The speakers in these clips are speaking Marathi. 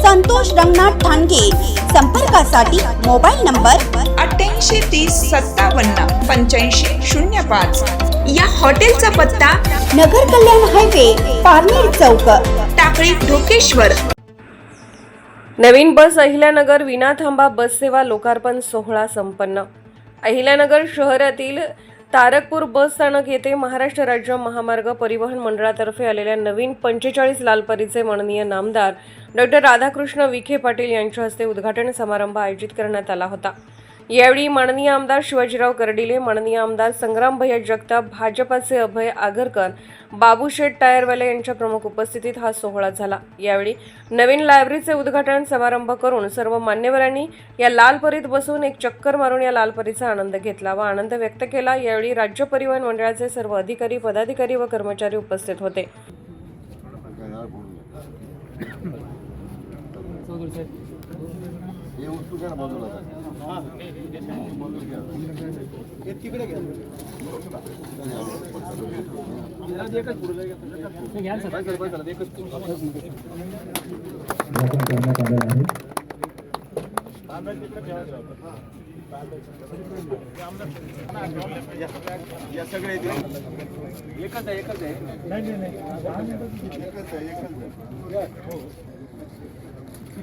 संतोष रंगनाथ ठाणगे. संपर्कासाठी मोबाईल नंबर अठ्ठ्याऐंशी तीस सत्तावन्न पंच्याऐंशी शून्य पाच. या हॉटेलचा पत्ता नगर कल्याण हायवे पारनेर चौक. टाकळी ढोकेश्वर. नवीन बस अहिल्यानगर विना थांबा बस सेवा लोकार्पण सोहळा संपन्न. अहिल्यानगर शहरातील तारकपूर बस स्थानक येथे महाराष्ट्र राज्य महामार्ग परिवहन मंडळातर्फे आलेल्या नवीन पंचेचाळीस लालपरीचे माननीय नामदार डॉक्टर राधाकृष्ण विखे पाटील यांच्या हस्ते उद्घाटन समारंभ आयोजित करण्यात आला होता. यावेळी माननीय आमदार शिवाजीराव कर्डिले माननीय आमदार संग्राम भैया जगताप भाजपाचे अभय आगरकर बाबूशेठ टायरवाले यांच्या प्रमुख उपस्थितीत हा सोहळा झाला. यावेळी नवीन लायब्ररीचे उद्घाटन समारंभ करून सर्व मान्यवरांनी या लाल परीत बसून एक चक्कर मारून या लाल परीचा आनंद घेतला व आनंद व्यक्त केला. यावेळी राज्य परिवहन मंडळाचे सर्व अधिकारी पदाधिकारी व कर्मचारी उपस्थित होते. हे वस्तू घ्या बाजूला? करण्यात आलेला आहे प्रभु रामचंद्र की जय प्रभु रामचंद्र की जय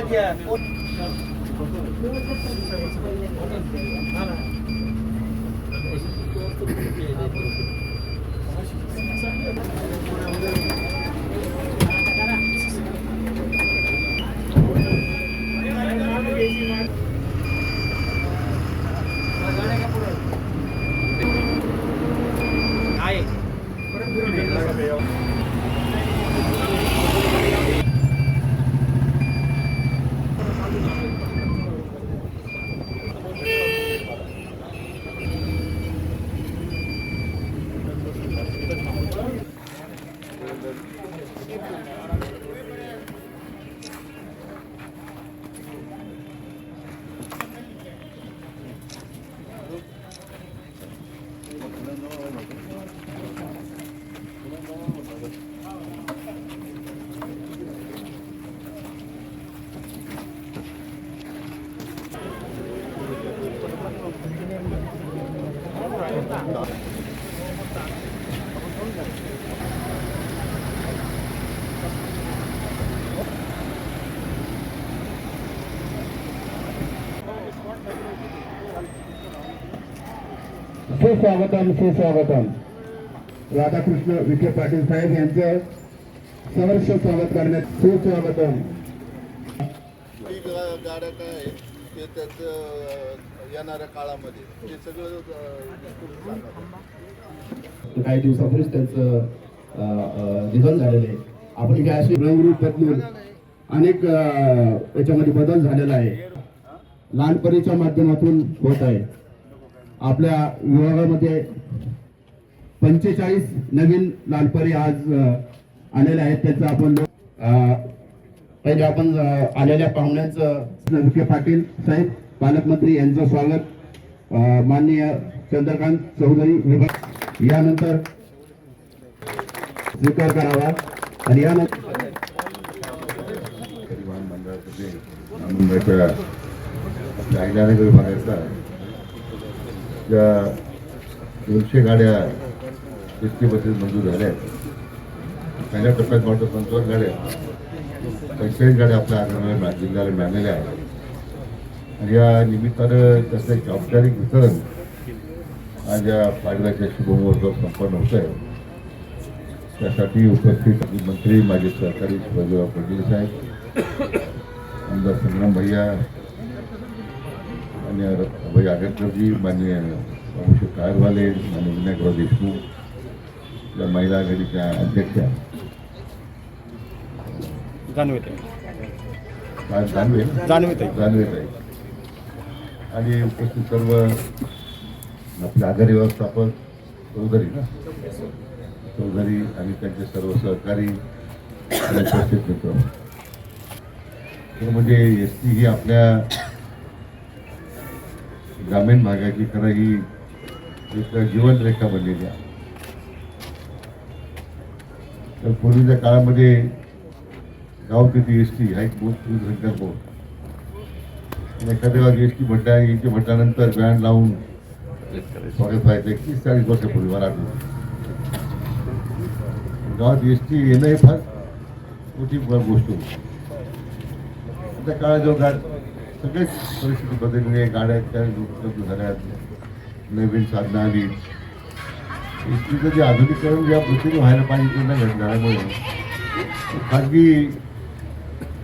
जय आहे Thank you. सुस्वागतम सुस्वागतम. राधाकृष्ण विखे पाटील साहेब यांचं सहर्ष स्वागत करण्यात सुस्वागतम. गाड्या काय आहेत? ते त्याचं येणाऱ्या काळामध्ये. ते सगळं काही दिवसापूर्वीच त्यांचं निधन झालेलं आहे. आपण काय अशी रंगरूप बदलून अनेक याच्यामध्ये बदल झालेला आहे. लहानपणीच्या माध्यमातून होत आहे. आपल्या विभागामध्ये पंचेचाळीस नवीन लालपरी आज आलेले आहेत. त्याचं आपण पहिले आपण आलेल्या पाहुण्यांचं विखे पाटील साहेब पालकमंत्री यांचं स्वागत. माननीय चंद्रकांत चौधरी विभाग. यानंतर स्वीकार करावा. आणि यानंतर मंडळाच्या आपल्या विभागाचा ज्या दोनशे गाड्या एस टी बसेस मंजूर झाल्या आहेत. पहिल्या टप्प्यात वाटत पंचावन्न गाड्या पंचेचाळीस आपल्या आग्रहाला जिल्ह्याला मिळालेले आहे आणि या निमित्तानं त्याचं एक औपचारिक वितरण आज या पाडव्याच्या शुभमुहूर्त संपन्न होत आहे त्यासाठी उपस्थित मंत्री माझे सहकारी शिवाजीराव पाटील साहेब आमदार संग्राम भैया आणि भाई आगरकरजी मान्य अभिषेक कारवाले मान्य विनायकराव देशमुख या महिला आघाडीच्या अध्यक्षा जाणवे जाणवेत? आणि उपस्थित सर्व आपले आघाडी व्यवस्थापक चौधरी ना? चौधरी आणि त्यांचे सर्व सहकारी उपस्थित मित्र. तर म्हणजे एस टी ही आपल्या ग्रामीण भागाची खरं ही एक जीवनरेखा बनलेली आहे. तर पूर्वीच्या काळामध्ये गाव तिथे एस टी हा एक बहुत संकल्प होता आणि एखाद्या गावात एस टी म्हटल्या याची म्हटल्यानंतर बँड लावून स्वागत व्हायचं. एकतीस चाळीस वर्षापूर्वी मला आठवतं गावात एस टी येणं हे फार मोठी गोष्ट होती. आता काळा जो गाड सगळेच परिस्थिती बदलली आहे. गाड्या त्या उपलब्ध झाल्या नवीन साधनं आली. एस टीचं जे आधुनिकरण ज्या पद्धतीने व्हायला पाहिजे ते नाही घडलं त्यामुळे खाजगी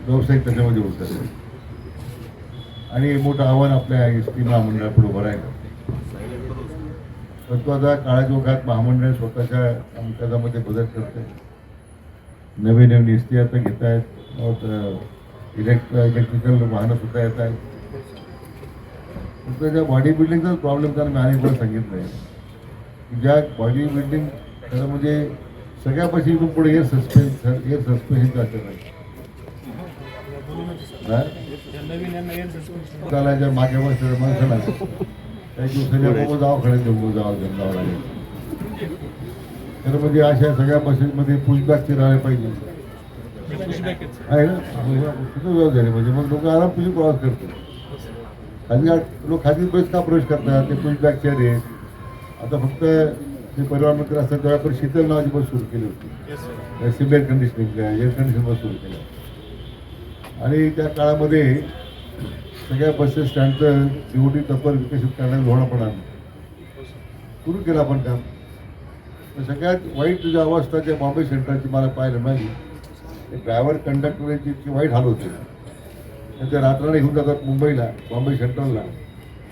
व्यावसायिक त्याच्यामध्ये होतात आणि मोठं आव्हान आपल्या एस टी महामंडळापुढे उभं राहिलं. परंतु आता काळाच्या ओघात महामंडळ स्वतःच्या कामकाजामध्ये बदल करते नवीन नवीन एस टी आता घेत आहेत. इलेक्ट इलेक्ट्रिकल वाहनं सुद्धा येत आहेत. फक्त ज्या बॉडी बिल्डिंगचाच प्रॉब्लेम त्यांना मी अनेक वेळा सांगितलं आहे की ज्या बॉडी बिल्डिंग त्याला म्हणजे सगळ्यापाशी इथून पुढे एअर सस्पेन्स एअर सस्पेन्शनचं असं नाही. चालायच्या मागे बसलेल्या माणसाला काही दिवसांनी आपण दवाखान्यात घेऊन जावं जावं लागेल. खरं म्हणजे अशा सगळ्या बसेसमध्ये पुशबॅकचे राहिले पाहिजे. आहे ना? कुठं व्यवस्था झाली? म्हणजे मग लोक आरामशीर प्रवास करतात खाली लोक खाली बस का प्रवेश करतात? ते पुशबॅक चेअर आहेत. आता फक्त ते परिवार मंत्री असतात तेव्हा आपण शीतल नावाची बस सुरू केली होती. Cement conditioning air condition bus सुरू केल्या. आणि त्या काळामध्ये सगळ्या बसेस स्टँडचं सीओटी टप्पर विकसित करण्याचा धोरणापणा सुरू केला आपण काम सगळ्यात वाईट जी अवस्था ज्या बॉम्बे सेंटरची मला पाहायला मिळाली. ते ड्रायव्हर कंडक्टरची इतकी वाईट हाल होते. आणि ते रात्राने घेऊन जातात मुंबईला बॉम्बे सेंट्रलला.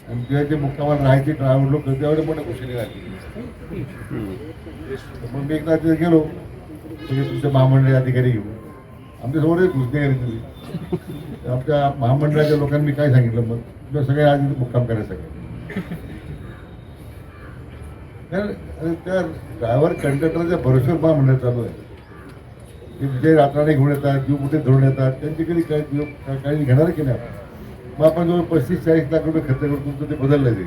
आणि तिथे जे मुक्कामाला राहायचे ड्रायव्हर लोक त्यावेळी मोठ्या खुशीने राहते मग मी एकदा तिथे गेलो. तुमच्या तुमचे महामंडळी अधिकारी घेऊन. आमच्यासमोर एक घुसणे आमच्या महामंडळाच्या लोकांनी काय सांगितलं मग? तुम्ही सगळे आज मुक्काम करायचं सांगितलं अरे त्या ड्रायव्हर कंडक्टरच्या भरोश्यावर महामंडळ चालू आहे. ते जे रात्राने घेऊन येतात जीव कुठे धरून येतात त्यांची कधी काय जीव काय काळजी घेणार की नाही मग आपण जवळ पस्तीस चाळीस लाख रुपये खर्च करून तुमचं ते बदललं ते.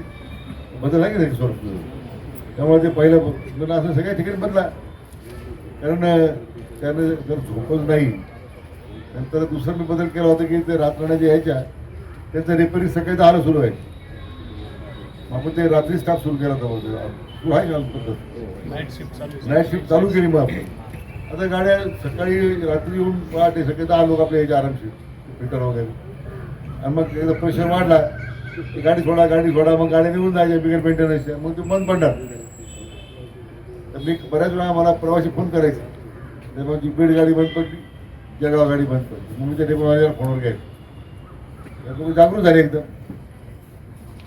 बदल आहे की नाही स्वरूप त्यामुळे ते पहिलं मला असं सगळ्या ठिकाणी बदला. कारण त्यानं जर झोपच नाही नंतर दुसरा मी बदल केला होता की ते रात्रण्या जे यायच्या त्यांचं रिपेअरिंग सकाळी दहाला सुरू आहे आपण ते रात्री स्टाफ सुरू केला होता. सुरू आहे का पद्धत? नाईट शिफ्ट चालू केली मग आपण. आता गाड्या सकाळी रात्री येऊन पहाटे सकाळी दहा लोक आपल्या यायचे आरामशीर फिटर वगैरे. आणि मग एकदा प्रेशर वाढला गाडी सोडा गाडी सोडा मग गाडी निघून जायच्या बिगर मेंटेनन्सच्या मग ते बंद पडणार. तर मी बऱ्याच वेळा मला प्रवासी फोन करायचे. ते मग ती बीड गाडी बंद पडली जळगाव गाडी बंद पडली. मग मी त्या डेपो माझ्यावर फोनवर घ्यायचं. तुम्ही जागृत झाले एकदम.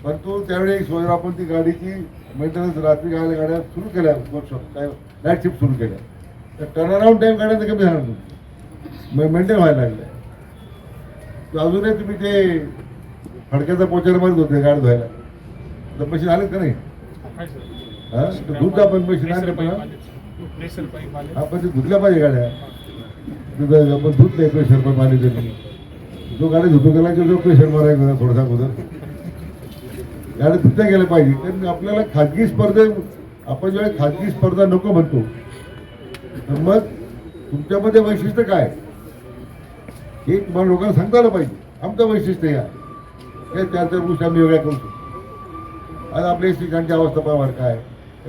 परंतु त्यावेळी एक आपण ती गाडीची मेंटेनन्स रात्री गाड्या गाड्या सुरू केल्या. वर्कशॉप काय नाईट शिफ्ट सुरू केल्या. तर टर्न अराऊंड टाईम गाड्यांचा कमी झाला तुम्ही मेंटेन व्हायला लागलं. तर अजूनही तुम्ही ते फडक्याचा पोचायला मारत होते गाडी धुवायला. तर मशीन आले का नाही? हा? पण मशीन आणले पण हा? हा पण ते धुतल्या पाहिजे गाड्या. तिथं आपण धुत नाही प्रेशर पण पाणी तरी जो गाडी धुतो गेला की जो प्रेशर मारायचा थोडासा अगोदर. गाडी धुतल्या गेल्या पाहिजे. कारण आपल्याला खाजगी स्पर्धे आपण जेव्हा खाजगी स्पर्धा नको म्हणतो तर मग तुमच्यामध्ये वैशिष्ट्य काय? हे तुम्हाला लोकांना सांगता आलं पाहिजे. आमचं वैशिष्ट्य या. हे चार चार गोष्टी आम्ही वेगळ्या करू शकतो. आज आपल्या ठिकाणची अवस्था पाहावर काय?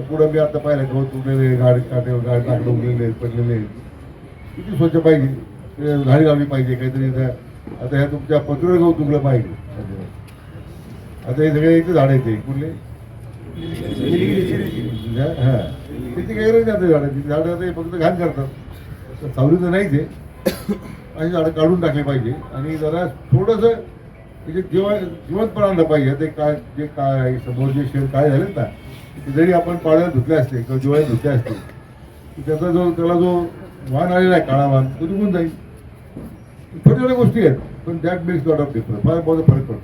पुढं मी आता पाहिलं गवत उरलेले गाडी काटे गाडी टाकलं उगलेले पडलेले किती स्वच्छ पाहिजे? झाडी लावली पाहिजे काहीतरी आता ह्या तुमच्या पत्र गवत उगलं पाहिजे. आता हे सगळे इथे झाड येते कुठले? हा तिथे काही राहते आता झाडं? तिथे झाडं ते फक्त घाण करतात. तर सावली तर नाहीच आहे. अशी झाडं काढून टाकली पाहिजे. आणि जरा थोडंसं म्हणजे त्याचे जीवन जिवंतपणा आणलं पाहिजे ते काय जे काय समोर जे शेड काय झालेत ना ते जरी आपण पाळ्यात धुतले असते किंवा जिवाळ्यात धुतले असते त्याचा जो त्याला जो वाण आलेला आहे. काळा वाण तो निघून जाईल छोट्या छोट्या गोष्टी आहेत पण that makes lot of difference फार मोठा फरक पडतो.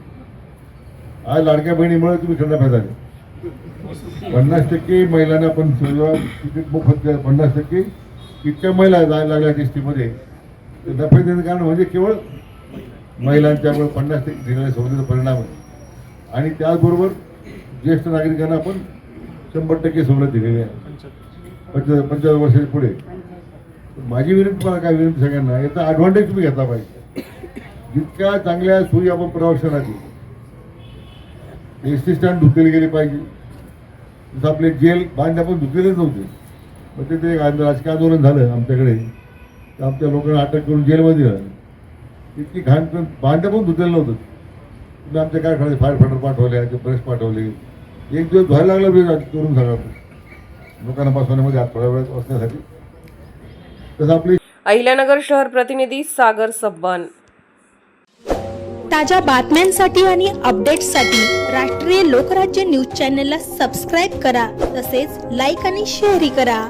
आज लाडक्या बहिणीमुळे तुम्ही थंड झाले पन्नास टक्के महिलांना पण तिकीट मोफत पन्नास टक्के इतक्या महिला जायला लागल्या एस टीमध्ये नफे देण्याचं कारण म्हणजे केवळ महिलांच्यामुळे पन्नास टक्के दिलेल्या सवलतीचा परिणाम आहे. आणि त्याचबरोबर ज्येष्ठ नागरिकांना पण शंभर टक्के सवलत दिलेली आहे. पंच पंचावन्न वर्षाच्या पुढे. माझी विनंती मला काय विनंती सगळ्यांना याचा ॲडव्हान्टेज तुम्ही घेतला पाहिजे. जितक्या चांगल्या सोयी आपण प्रवाशांना एस टी स्टँड धुतले गेली पाहिजे. जसं आपले जेल बांध आपण धुतलेलेच नव्हते. मग ते ते एक राजकीय आंदोलन झालं आमच्याकडे. तर आमच्या लोकांना अटक करून जेलमध्ये दिलं इतकी घाण पण पण धुतलेलं नव्हतं. तुम्ही आमच्या काय करायचं फायर फायटर पाठवल्या ते ब्रश पाठवले. एक दिवस धुवायला लागला करून सांगा लोकांना बसवण्यामध्ये हात थोड्या वेळात बसण्यासाठी. अहिल्यानगर शहर प्रतिनिधी सागर सब्बान ताज्या बातम्यांसाठी आणि अपडेट्ससाठी राष्ट्रीय लोकराज्य न्यूज चॅनलला सबस्क्राईब करा तसेच लाईक आणि शेअरही करा.